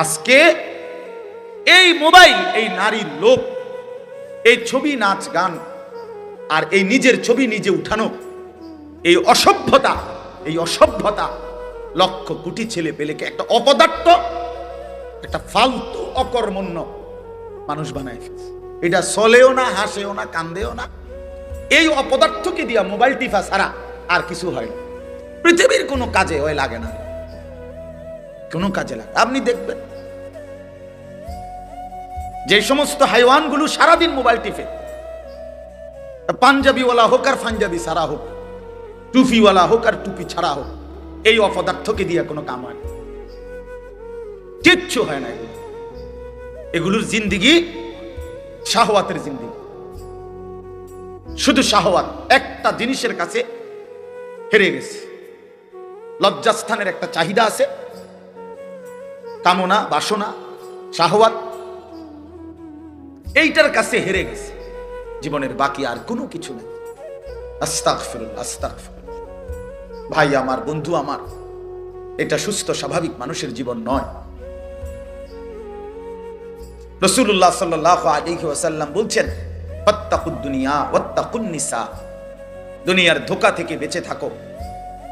আজকে এই মোবাইল, এই নারীর লোক এই ছবি নাচ গান, আর এই নিজের ছবি নিজে উঠানো, এই অসভ্যতা এই অসভ্যতা লক্ষ কোটি ছেলে পেলেকে একটা অপদার্থ, একটা ফালতু অকর্মণ্য মানুষ বানায়। এটা চলেও না, হাসেও না, কান্দেও না। এই অপদার্থকে দিয়া মোবাইল টিফা ছাড়া আর কিছু হয় না। পৃথিবীর কোনো কাজে ওই লাগে না। কোনো কাজে লাগে আপনি দেখবেন যে সমস্ত হাইওয়ানগুলো সারাদিন মোবাইল টিপে। পাঞ্জাবিওয়ালা হোক আর পাঞ্জাবি সারা হোক টুপিওয়ালা হোক আর টুপি ছাড়া হোক, এই অপদার্থকে দিয়ে কোনো কাম হয়। কিচ্ছু হয় না এগুলো। এগুলোর জিন্দিগি শাহওয়াতের জিন্দিগি। শুধু শাহওয়াত, একটা জিনিসের কাছে হেরে গেছে। লজ্জাস্থানের একটা চাহিদা আছে। কামনা, বাসনা শাহওয়াত এইটার কাছে হেরে গেছে। জীবনের বাকি আর কোনো কিছু নেই। ভাই আমার, বন্ধু আমার, এটা সুস্থ, স্বাভাবিক মানুষের জীবন নয়। রসুল্লাহ সাল্লাহ বলছেন দুনিয়া দুনিয়ার ধোকা থেকে বেঁচে থাকো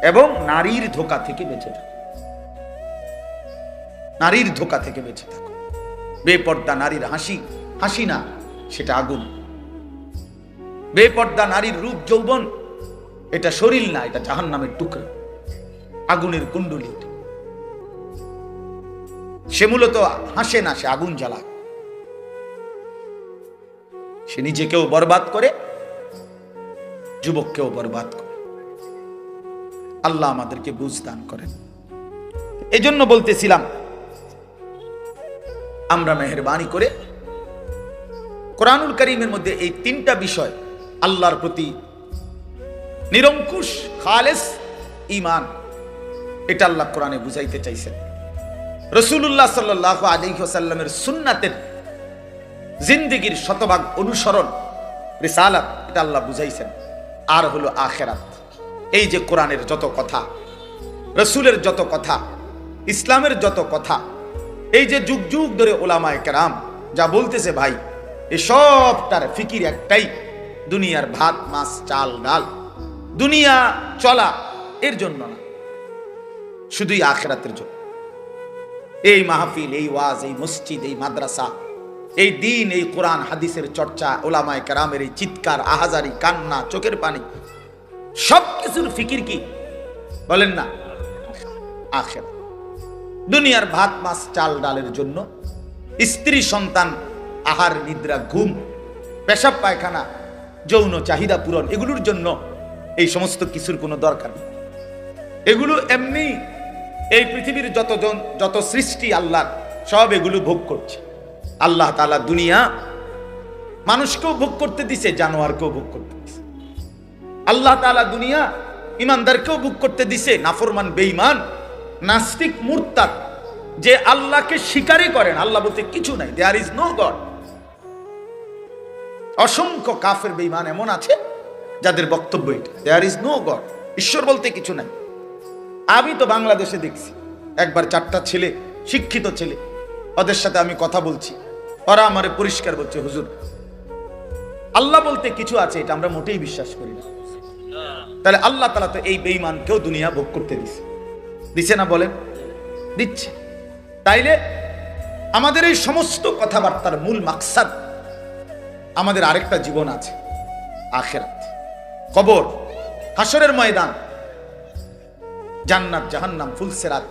এবং নারীর ধোকা থেকে বেঁচে থাকো। নারীর ধোকা থেকে বেঁচে থাকো। বেপর্দা নারীর হাসি হাসি না, সেটা আগুন। বেপর্দা নারীর রূপ যৌবন, এটা শরীর না, এটা জাহান নামের টুকরা। আগুনের কুণ্ডলী সে মূলত হাসে না, সে আগুন জ্বালায়। সে নিজেকেও বরবাদ করে, যুবককেও বরবাদ করে। আল্লাহ আমাদেরকে বুঝ দান করেন। এজন্য বলতেছিলাম আমরা মেহরবানি করে কোরআনুল করিমের মধ্যে এই তিনটা বিষয় আল্লাহর প্রতি নিরঙ্কুশ, খালেস ইমান এটা আল্লাহ কোরআনে বুঝাইতে চাইছেন। রসুল্লাহ সাল্লাহ আলিহাসাল্লামের সুন্নাতের জিন্দিগির শতভাগ অনুসরণ, রিসালাত, এটা আল্লাহ বুঝাইছেন। আর হলো আখেরাত। এই যে কোরআনের যত কথা, রসুলের যত কথা, ইসলামের যত কথা এই যে যুগ যুগ ধরে ওলামায় কেরাম যা বলতেছে ভাই এসবটার ফিকির একটাই, দুনিয়ার ভাত, মাছ, চাল, ডাল। দুনিয়া চলা এর জন্য না, শুধুই আখেরাতের জন্য। এই মাহফিল, এই ওয়াজ, এই মসজিদ, এই মাদ্রাসা, এই দিন, এই কোরআন, হাদিসের চর্চা, ওলামায় কেরামের এই চিৎকার, আহাজারি, কান্না, চোখের পানি সব কিছুর ফিকির কি? বলেন না আখের দুনিয়ার ভাত, মাছ, চাল, ডালের জন্য স্ত্রী, সন্তান, আহার, নিদ্রা, ঘুম, পেশাব, পায়খানা, যৌন চাহিদা পূরণ, এগুলোর জন্য এই সমস্ত কিছুর কোনো দরকার নেই। এগুলো এমনি এই পৃথিবীর যতজন, যত সৃষ্টি আল্লাহর সব এগুলো ভোগ করছে। আল্লাহ তালা দুনিয়া মানুষকেও ভোগ করতে দিছে, জানোয়ারকেও ভোগ করতে দিছে। আল্লাহ তালা দুনিয়া ইমানদারকেও ভোগ করতে দিছে, নাফরমান, বেঈমান নাস্তিক মুরতাদ, যে আল্লাহকে স্বীকারই করেন, আল্লাহ বলতে কিছু নাই দেয়ার ইজ নো গড অসংখ্য কাফের বেঈমান এমন আছে যাদের বক্তব্য এটা দেয়ার ইজ নো গড ঈশ্বর বলতে কিছু নাই। আমি তো বাংলাদেশে দেখছি, একবার চারটা ছেলে, শিক্ষিত ছেলে, ওদের সাথে আমি কথা বলছি, ওরা আমারে পরিষ্কার বলছে, হুজুর, আল্লাহ বলতে কিছু আছে, এটা আমরা মোটেই বিশ্বাস করি না। তাহলে আল্লাহ তালা তো এই বেঈমানকেও দুনিয়া ভোগ করতে দিছে। দিছে না বলেন দিচ্ছে। তাইলে আমাদের এই সমস্ত কথাবার্তার মূল মাকসাদ আমাদের আরেকটা জীবন আছে, আখেরাত। কবর হাসরের ময়দান, জান্নাত, জাহান্নাম ফুলসেরাত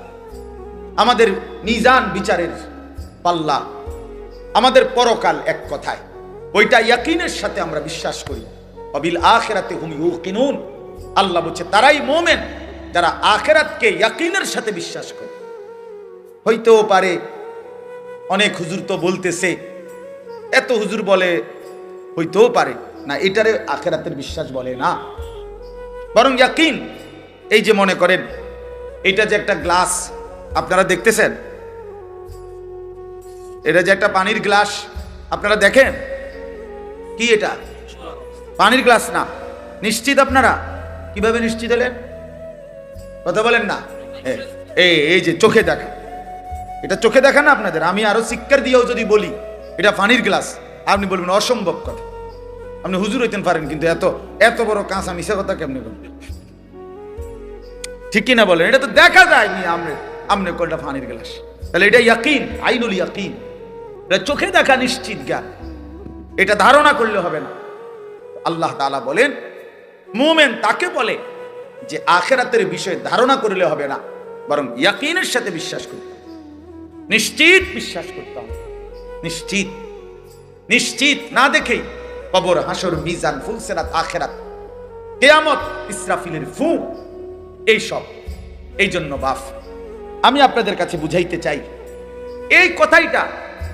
আমাদের নিজান বিচারের পাল্লা, আমাদের পরকাল এক কথায়। ওইটা ইয়াকিনের সাথে আমরা বিশ্বাস করি। অবিল আখেরাতে হুম ইউকিনুন। আল্লাহ বলছে, তারাই মোমেন। যারা আখেরাতকে ইয়াকিনের সাথে বিশ্বাস করে। হইতেও পারে, অনেক হুজুর তো বলতেছে, এত হুজুর বলে, হইতেও পারে। না, এটারে আখেরাতের বিশ্বাস বলে না। বরং ইয়াকিন, এই যে মনে করেন, এটা যে একটা গ্লাস, আপনারা দেখতেছেন? এটা যে একটা পানির গ্লাস, আপনারা দেখেন? কি এটা? পানির গ্লাস না। নিশ্চিত আপনারা? কীভাবে নিশ্চিত হলেন? কথা বলেন না। এই এই যে চোখে দেখা। এটা চোখে দেখা না আপনাদের? আমি আরও শিক্ষার দিয়েও যদি বলি, এটা পানির গ্লাস। আপনি বলবেন অসম্ভব কথা। আপনি হুজুর হইতেন পারেন, কিন্তু এত এত বড় কাঁচা মিশা কথা কেমনি বলবেন ঠিক কিনা বলেন? এটা তো দেখা যায় নি আমনে কোনটা পানির গ্লাস। তাহলে এটা ইয়াকিন, আইনুল ইয়াকিন। এটা চোখে দেখা নিশ্চিত জ্ঞান। এটা ধারণা করলে হবে না। আল্লাহ তাআলা বলেন, মুমেন তাকে বলে যে আখেরাতের বিষয়ে ধারণা করলে হবে না, বরং ইয়াকিনের সাথে বিশ্বাস করতে। নিশ্চিত বিশ্বাস করতে হবে। নিশ্চিত। নিশ্চিত না দেখেই কবর, হাসর, মিজান ফুলসেরাত আখেরাত, কেয়ামত, ইসরাফিলের ফু এইসব এই জন্য বাফ, আমি আপনাদের কাছে বুঝাইতে চাই, এই কথাইটা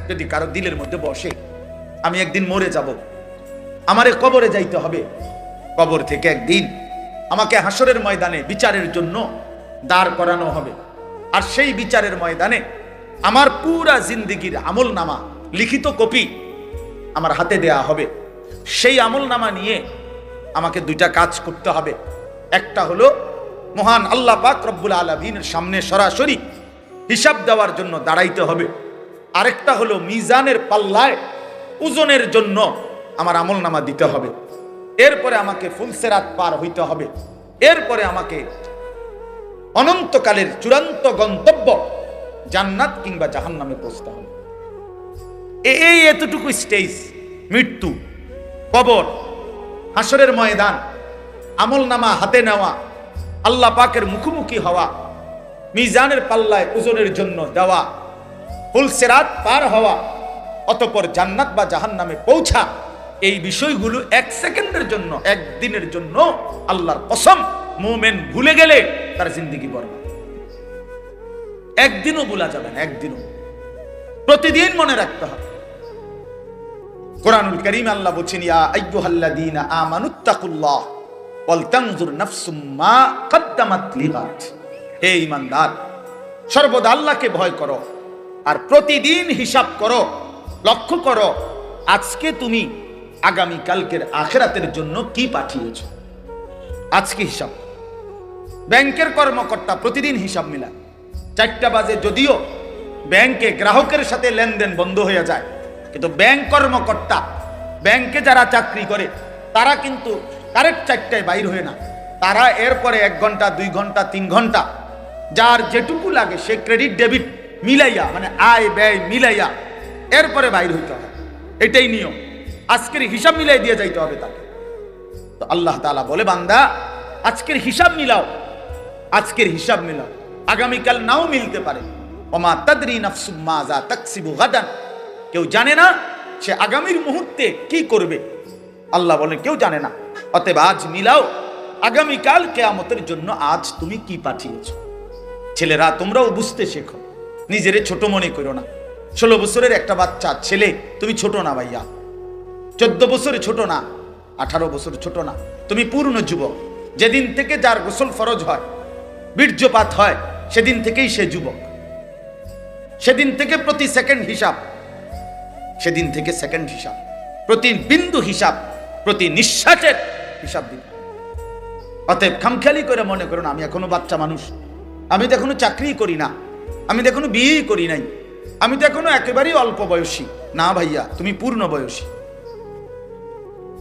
যদি কারও দিলের মধ্যে বসে, আমি একদিন মরে যাব। আমারে কবরে যাইতে হবে। কবর থেকে একদিন আমাকে হাসরের ময়দানে বিচারের জন্য দাঁড় করানো হবে। আর সেই বিচারের ময়দানে আমার পুরা জিন্দিগির আমল নামা লিখিত কপি আমার হাতে দেয়া হবে। সেই আমল নামা নিয়ে আমাকে দুইটা কাজ করতে হবে। একটা হলো, মহান আল্লাহ পাক রব্বুল আলমিনের সামনে সরাসরি হিসাব দেওয়ার জন্য দাঁড়াইতে হবে। আরেকটা হলো, মিজানের পাল্লায় ওজনের জন্য আমার আমল নামা দিতে হবে। এরপরে আমাকে ফুলসেরাত পার হইতে হবে। এরপরে আমাকে অনন্তকালের চূড়ান্ত গন্তব্য জান্নাত কিংবা জাহান্নামে পৌঁছতে হবে। এই এতটুকু স্টেজ মৃত্যু, কবর হাসরের ময়দান, আমল নামা হাতে নেওয়া, আল্লাহ পাকের মুখোমুখি হওয়া, মিজানের পাল্লায় ওজনের জন্য দেওয়া, ফুলসেরাত পার হওয়া, অতপর জান্নাত বা জাহান্নামে পৌঁছা এই বিষয়গুলো এক সেকেন্ডের জন্য একদিনের জন্য আল্লাহর কসম, মোমেন ভুলে গেলে তার জিন্দিগি বর্ণ একদিনও ভুলা যাবে না, একদিনও। প্রতিদিন মনে রাখতে হবে। কোরআনুল করিম আল্লাহ বলছেন, ইয়া নাফসুম হে সর্বদা ভয় করো, আর প্রতিদিন হিসাব করো, লক্ষ্য করো, আজকে তুমি আগামী কালকের আখেরাতের জন্য কি পাঠিয়েছ? আজকে হিসাব। ব্যাংকের কর্মকর্তা প্রতিদিন হিসাব মিলায়। চারটা বাজে যদিও ব্যাংকে গ্রাহকের সাথে লেনদেন বন্ধ হয়ে যায়। কিন্তু ব্যাংক কর্মকর্তা, ব্যাংকে যারা চাকরি করে, তারা কিন্তু কারেক্ট চারটায় বাইর হয় না। তারা এরপরে এক ঘণ্টা, দুই ঘণ্টা, তিন ঘণ্টা, যার যেটুকু লাগে সে ক্রেডিট, ডেবিট মিলাইয়া মানে আয়, ব্যয় মিলাইয়া এরপরে বাইর হইতে হবে এটাই নিয়ম। আজকের হিসাব মিলাই দিয়ে যাইতে হবে তাকে। তো আল্লাহ তাআলা বলে, বান্দা, আজকের হিসাব মিলাও। আজকের হিসাব মিলাও। আগামীকাল নাও মিলতে পারে। ওমা তাদরি নাফসুম মাজা তাকসিবু গাদান। কেউ জানে না সে আগামীর মুহূর্তে কি করবে। আল্লাহ বলে কেউ জানে না। অতএব আজ মিলাও। আগামীকাল কেয়ামতের জন্য আজ তুমি কি পাঠিয়েছ? ছেলেরা, তোমরাও বুঝতে শেখো। নিজেরে ছোট মনে করো না। ষোলো বছরের একটা বাচ্চা, ছেলে, তুমি ছোট না ভাইয়া। চোদ্দ বছরে ছোট না, আঠারো বছর ছোট না। তুমি পূর্ণ যুবক। যেদিন থেকে যার গোসল ফরজ হয়, বীর্যপাত হয়, সেদিন থেকেই সে যুবক। সেদিন থেকে প্রতি সেকেন্ড হিসাব, সেদিন থেকে সেকেন্ড হিসাব, প্রতি বিন্দু হিসাব, প্রতি নিঃশ্বাসের হিসাব হবে। অতএব খামখেয়ালি করে মনে করুন আমি এখনও বাচ্চা মানুষ। আমি তো এখনও চাকরি করি না। আমি তো এখনও বিয়েই করি নাই। আমি তো এখনও একেবারেই অল্প বয়সী। না ভাইয়া, তুমি পূর্ণ বয়সী।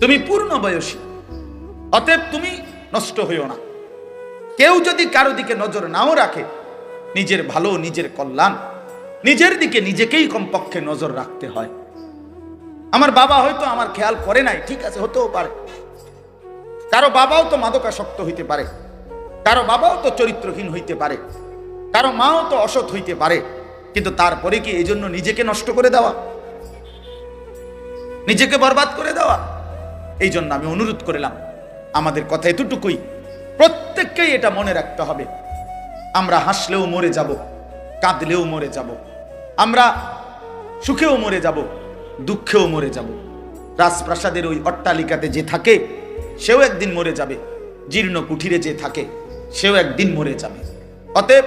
তুমি পূর্ণ বয়সী। অতএব তুমি নষ্ট হইও না। কেউ যদি কারও দিকে নজর নাও রাখে, নিজের ভালো নিজের কল্যাণ, নিজের দিকে নিজেকেই কমপক্ষে নজর রাখতে হয়। আমার বাবা হয়তো আমার খেয়াল করে নাই, ঠিক আছে, হতেও পারে। কারও বাবাও তো মাদকাসক্ত হইতে পারে। কারও বাবাও তো চরিত্রহীন হইতে পারে। কারও মাও তো অসৎ হইতে পারে। কিন্তু তারপরে কি এই জন্য নিজেকে নষ্ট করে দেওয়া? নিজেকে বরবাদ করে দেওয়া? এই জন্য আমি অনুরোধ করলাম, আমাদের কথা এতটুকুই। প্রত্যেককেই এটা মনে রাখতে হবে। আমরা হাসলেও মরে যাব, কাঁদলেও মরে যাব। আমরা সুখেও মরে যাব, দুঃখেও মরে যাব। রাজপ্রাসাদের ওই অট্টালিকাতে যে থাকে, সেও একদিন মরে যাবে। জীর্ণ কুঠিরে যে থাকে, সেও একদিন মরে যাবে। অতএব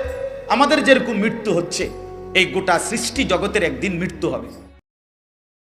আমাদের যেরকম মৃত্যু হচ্ছে, এই গোটা সৃষ্টি জগতের একদিন মৃত্যু হবে।